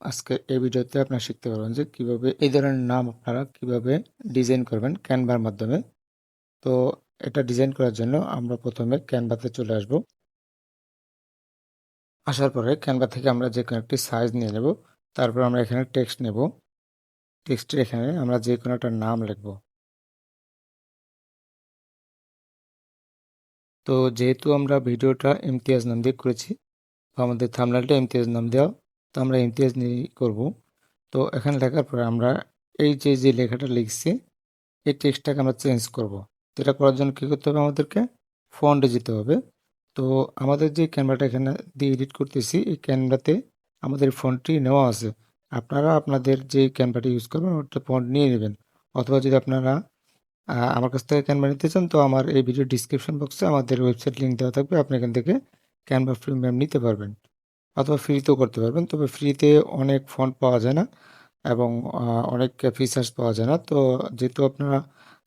আজকে এই ভিডিওতে আপনারা শিখতে পারবেন যে কীভাবে এই ধরনের নাম আপনারা কীভাবে ডিজাইন করবেন ক্যানভার মাধ্যমে। তো এটা ডিজাইন করার জন্য আমরা প্রথমে ক্যানভাতে চলে আসব। আসার পরে ক্যানভা থেকে আমরা যে কোনো একটি সাইজ নিয়ে নেব, তারপর আমরা এখানে টেক্সট নেব। টেক্সটের এখানে আমরা যে কোনো একটা নাম লিখব। তো যেহেতু আমরা ভিডিওটা ইমতিয়াজ নাম দিয়ে করেছি আমাদের থামলালটা ইমতিয়াজ নাম দেওয়া তো আমরা ইমতিয়াজ নিয়ে করব। তো এখানে লেখার পরে আমরা এই যে যে লেখাটা লিখছি, এই টেক্সটটাকে আমরা চেঞ্জ করব। তো এটা করার জন্য কী করতে হবে আমাদেরকে? ফন্টে যেতে হবে। তো আমাদের যে ক্যানভাটা এখানে দিয়ে এডিট করতেছি, এই ক্যানভাতে আমাদের ফন্টটি নেওয়া আছে। আপনারা আপনাদের যে ক্যানভাটি ইউজ করবেন, ওটা ফন্ট নিয়ে নেবেন। অথবা যদি আপনারা আমার কাছ থেকে ক্যানভা নিতে চান, তো আমার এই ভিডিও ডিসক্রিপশন বক্সে আমাদের ওয়েবসাইট লিঙ্ক দেওয়া থাকবে। আপনি এখান থেকে ক্যানভা প্রিমিয়াম নিতে পারবেন। অথবা ফ্রিতেও করতে পারবেন। তবে ফ্রিতে অনেক ফন্ট পাওয়া যায় না এবং অনেক ফিচার্স পাওয়া যায় না। তো যেহেতু আপনারা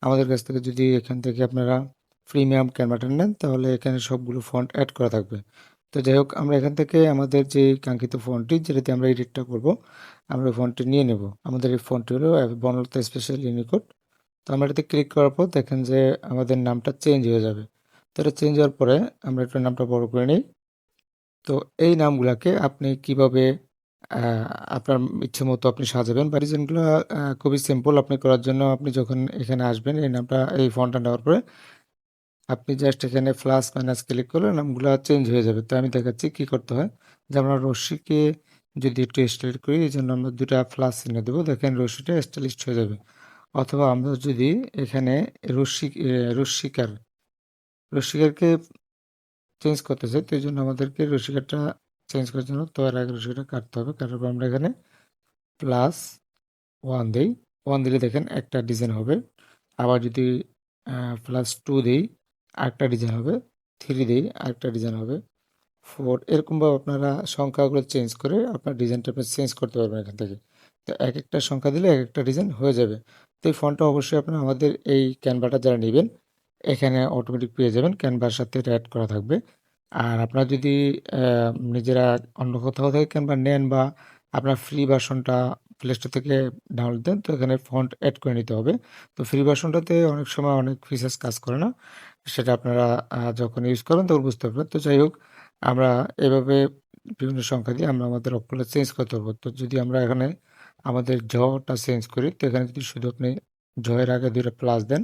আমাদের কাছ থেকে যদি এখান থেকে আপনারা প্রিমিয়াম ক্যানভাটা নেন, তাহলে এখানে সবগুলো ফন্ট অ্যাড করা থাকবে। তো যাই হোক, আমরা এখান থেকে আমাদের যে কাঙ্ক্ষিত ফোনটি, যেটাতে আমরা এডিটটা করব, আমরা ওই ফন্টটি নিয়ে নেব। আমাদের এই ফোনটি হলো বনলতা স্পেশাল ইউনিকোড তো আমরা এটাতে ক্লিক করার পর দেখেন যে আমাদের নামটা চেঞ্জ হয়ে যাবে। তো এটা চেঞ্জ হওয়ার পরে আমরা একটু নামটা বড় করে নিই। তো এই নামগুলাকে আপনি কীভাবে আপনার ইচ্ছে মতো আপনি সাজাবেন? বা ডিজাইনগুলো খুবই সিম্পল আপনি করার জন্য আপনি যখন এখানে আসবেন, এই নামটা, এই ফোনটা নেওয়ার পরে আপনি জাস্ট এখানে প্লাস মাইনাস ক্লিক করলে নামগুলো চেঞ্জ হয়ে যাবে। তো আমি দেখাচ্ছি কি করতে হয়। যে আমরা রশ্মিকে যদি একটু স্টাইল করি, এই জন্য আমরা দুটা প্লাস চিহ্ন দেবো। দেখেন রশ্মিটা স্টাইলিস্ট হয়ে যাবে। অথবা আমরা যদি এখানে রশ্মি রশ্মিকার, রশ্মিকারকে চেঞ্জ করতে চাই, তো এই জন্য আমাদেরকে রসিকাটা চেঞ্জ করার জন্য তো এর আগে রসিকাটা কাটতে হবে, কাটার পর আমরা এখানে প্লাস ওয়ান দিই। ওয়ান দিলে দেখেন একটা ডিজাইন হবে, আবার যদি প্লাস টু দিই, আরেকটা ডিজাইন হবে থ্রি দিই, আরেকটা ডিজাইন হবে ফোর এরকমভাবে আপনারা সংখ্যাগুলো চেঞ্জ করে আপনার ডিজাইনটা আপনি চেঞ্জ করতে পারবেন এখান থেকে। তো এক একটা সংখ্যা দিলে এক একটা ডিজাইন হয়ে যাবে। তো এই ফোনটা অবশ্যই আপনারা আমাদের এই ক্যানভাটা যারা নেবেন এখানে অটোমেটিক পেয়ে যাবেন ক্যানভার সাথে অ্যাড করা থাকবে। আর আপনারা যদি নিজেরা অন্য কোথাও থেকে ক্যানভা নেন বা আপনার ফ্রি ভার্সনটা প্লে স্টোর থেকে ডাউনলোড দেন, তো এখানে ফন্ট অ্যাড করে নিতে হবে। তো ফ্রি ভার্সনটাতে অনেক সময় অনেক ফিচার্স কাজ করে না, সেটা আপনারা যখন ইউজ করেন তখন বুঝতে পারবেন। তো যাই হোক, আমরা এভাবে বিভিন্ন সংখ্যা দিয়ে আমরা আমাদের অক্ষরটা চেঞ্জ করতে পারব তো যদি আমরা এখানে আমাদের জটা চেঞ্জ করি, তো এখানে যদি শুধু আপনি জয়ের আগে দুইটা প্লাস দেন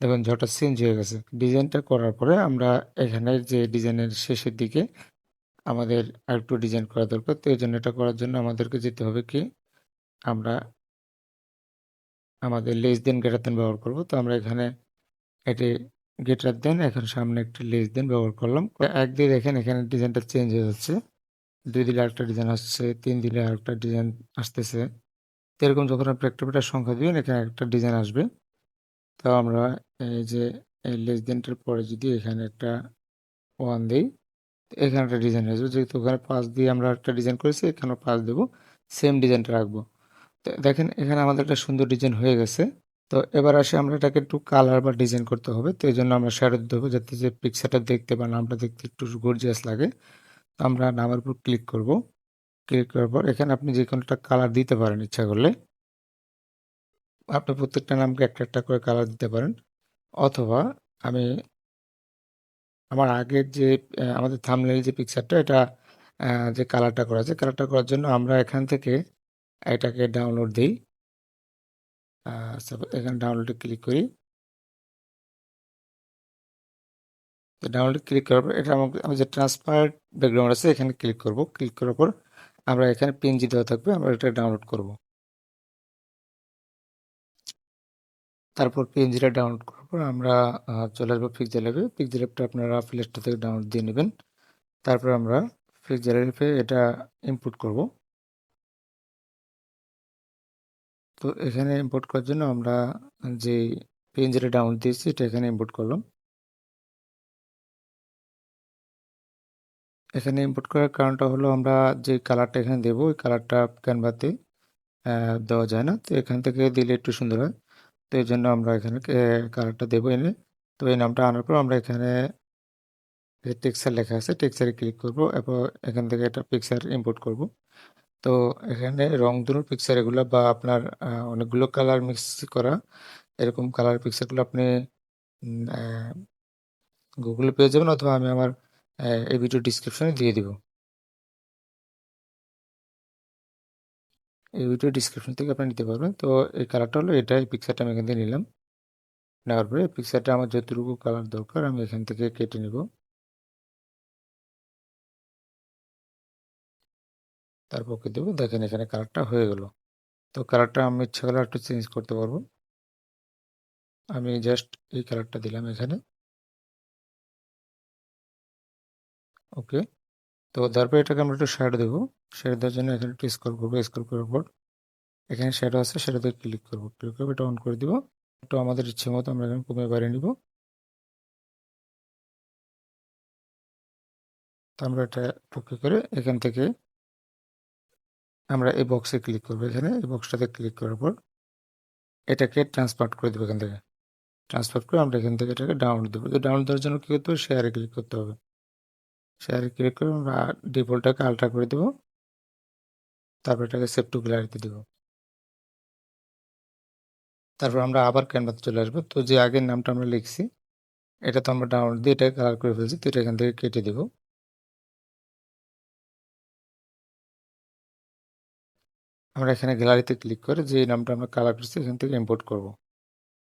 দেখুন ঝটা চেঞ্জ হয়ে গেছে। ডিজাইনটা করার পরে আমরা এখানে যে ডিজাইনের শেষের দিকে আমাদের আরেকটু ডিজাইন করা দরকার। তো এই জন্য এটা করার জন্য আমাদেরকে যেতে হবে কি? আমরা আমাদের লেস দেন গেটার দেন ব্যবহার করব। তো আমরা এখানে এটি গেটার দেন এখন সামনে একটি লেস দেন ব্যবহার করলাম। এক দিয়ে দেখেন এখানে ডিজাইনটা চেঞ্জ হয়ে যাচ্ছে। দুই দিলে আরেকটা ডিজাইন আসছে, তিন দিলে আরেকটা ডিজাইন আসতেছে। এরকম যখন আপনি একটা সংখ্যা দিবেন, এখানে একটা ডিজাইন আসবে। তো আমরা এই যে লেস দেনটার পরে যদি এখানে একটা ওয়ান দিই এখানে একটা ডিজাইন আসবে যেহেতু ওখানে পাঁচ দিয়ে আমরা একটা ডিজাইন করেছি, এখানেও পাঁচ দেবো সেম ডিজাইনটা রাখব। তো দেখেন, এখানে আমাদের একটা সুন্দর ডিজাইন হয়ে গেছে। তো এবার আসে আমরা এটাকে একটু কালার বা ডিজাইন করতে হবে। তো এই জন্য আমরা শ্যাডো দেবো, যাতে যে পিকচারটা দেখতে বা নামটা দেখতে একটু গর্জিয়াস লাগে। তো আমরা নামের উপর ক্লিক করব। ক্লিক করার পর এখানে আপনি যে কোনো একটা কালার দিতে পারেন ইচ্ছা করলে। আপনি প্রত্যেকটা নামকে একটা একটা করে কালার দিতে পারেন। অথবা আমি আমার আগের যে আমাদের থামনেল যে পিকচারটা এটা যে কালারটা করা আছে কালারটা করার জন্য আমরা এখান থেকে এটাকে ডাউনলোড দিই। এখানে ডাউনলোডে ক্লিক করি। তো ডাউনলোড ক্লিক করার পর এটা আমাকে, আমি যে ট্রান্সপার ব্যাকগ্রাউন্ড আছে, এখানে ক্লিক করব। ক্লিক করার পর আমরা এখানে পিএনজি দেওয়া থাকবে, আমরা এটা ডাউনলোড করব। তারপর পিএনজিটা ডাউনলোড করার পর আমরা চলে আসব পিকজেল ল্যাবে পিকজেল ল্যাবটা আপনারা প্লে স্টোর থেকে ডাউনলোড দিয়ে নেবেন। তারপর আমরা পিকজেল ল্যাবে এটা ইম্পোর্ট করব। তো এখানে ইম্পোর্ট করার জন্য আমরা যে পিএনজিটা ডাউনলোড দিয়েছি, এটা এখানে ইম্পোর্ট করলাম। এখানে ইম্পোর্ট করার কারণটা হলো আমরা যে কালারটা এখানে দেবো, ওই কালারটা ক্যানভাতে দেওয়া যায় না। তো এখান থেকে দিলে একটু সুন্দর হয়। তো এই জন্য আমরা এখানে কালারটা দেবো এনে। তো এই নামটা আনার পর আমরা এখানে টেক্সার লেখা আছে টেক্সারে ক্লিক করব এরপর এখান থেকে একটা পিকচার ইম্পোর্ট করব। তো এখানে রংধনু পিকচার এগুলো বা আপনার অনেকগুলো কালার মিক্স করা, এরকম কালার পিকচারগুলো আপনি গুগলে পেয়ে যাবেন অথবা আমি আমার এই ভিডিও ডিসক্রিপশনে দিয়ে দিব। এই ভিডিও ডিসক্রিপশন থেকে আপনি নিতে পারবেন। তো এই কালারটা হলো, এটা এই পিকচারটা আমি এখান থেকে নিলাম। নেওয়ার পরে পিকচারটা আমার যতটুকু কালার দরকার, আমি এখান থেকে কেটে নেব। তারপর ওকে দেবো। দেখেন এখানে কালারটা হয়ে গেল। তো কালারটা আমি ইচ্ছা করলে একটু চেঞ্জ করতে পারব। আমি জাস্ট এই কালারটা দিলাম এখানে। ওকে তো তারপরে এটাকে আমরা একটু শ্যাডো দেবো। শ্যাডো দেওয়ার জন্য এখানে একটু স্ক্রল করব স্ক্রল করার পর এখানে শ্যাডো আছে শ্যাডোতে ক্লিক করব। ক্লিক করব এটা অন করে দিব। একটু আমাদের ইচ্ছে মতো আমরা এখানে কমে বাড়িয়ে নিব। আমরা এটা ওকে করে এখান থেকে আমরা এই বক্সে ক্লিক করব এখানে। এই বক্সটাতে ক্লিক করার পর এটাকে ট্রান্সফার করে দেবো এখান থেকে। ট্রান্সফার করে আমরা এখান থেকে এটাকে ডাউনলোড দেবো। ডাউনলোড দেওয়ার জন্য কী করতে হবে? শেয়ারে ক্লিক করতে হবে। শেয়ারে ক্লিক করে আমরা ডিফল্টটাকে আলট্রা করে দেবো। তারপর এটাকে সেভ টু গ্যালারিতে দেবো। তারপর আমরা আবার ক্যানভাসে চলে আসব। তো যে আগের নামটা আমরা লিখছি, এটা তো আমরা ডাউনলোড দিয়ে এটাকে কালার করে ফেলছি, তো এটা এখান থেকে কেটে দেবো। আমরা এখানে গ্যালারিতে ক্লিক করে যে নামটা আমরা কালার করছি, এখান থেকে ইম্পোর্ট করব।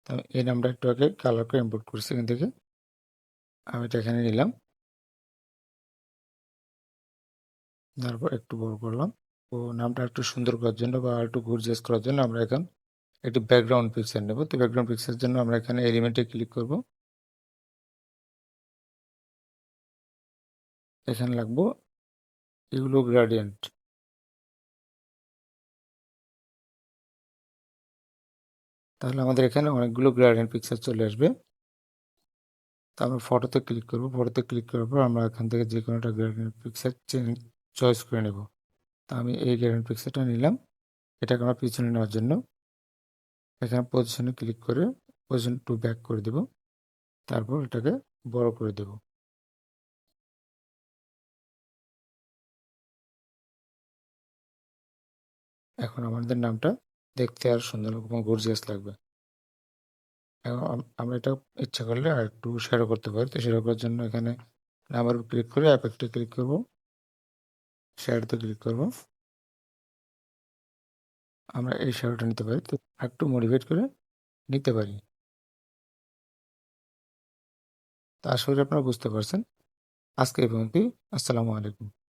তো এই নামটা একটু আগে কালার করে ইম্পোর্ট করছি, এখান থেকে। আমি এটা এখানে নিলাম। তারপর একটু বড় করলাম। তো নামটা একটু সুন্দর করার জন্য বা একটু গর্জিয়াস করার জন্য আমরা এখন একটু ব্যাকগ্রাউন্ড পিকচার নেব। তো ব্যাকগ্রাউন্ড পিকচারের জন্য আমরা এখানে এলিমেন্টে ক্লিক করব। এখানে লাগবো ইউলো গ্রাডিয়েন্ট তাহলে আমাদের এখানে অনেকগুলো গ্রাডিয়েন্ট পিকচার চলে আসবে। তো আমরা ফটোতে ক্লিক করব। ফটোতে ক্লিক করার পর আমরা এখান থেকে যে কোনো একটা গ্রাডিয়েন্ট পিকচার চয়েস করে নেব। তা আমি এই গ্রাডিয়েন্ট পিকচারটা নিলাম। এটাকে আমরা পিছনে নেওয়ার জন্য এখানে পজিশনে ক্লিক করে পজিশন টু ব্যাক করে দেব। তারপর এটাকে বড় করে দেব। এখন আমাদের নামটা দেখতে আর সুন্দর গর্জিয়াস লাগবে। এখন আমরা এটা ইচ্ছা করলে আর একটু শ্যাডো করতে পারি। তো শ্যাডো করার জন্য এখানে নাম্বার ক্লিক করে অ্যাপ অ্যাপেক্টে ক্লিক করব। শ্যাডোতে ক্লিক করব। আমরা এই শেয়ারটা নিতে পারি। তো একটু মোটিভেট করে নিতে পারি। তা আশা করি আপনারা বুঝতে পারছেন। আজকে এই পর্যন্তই। আসসালামু আলাইকুম।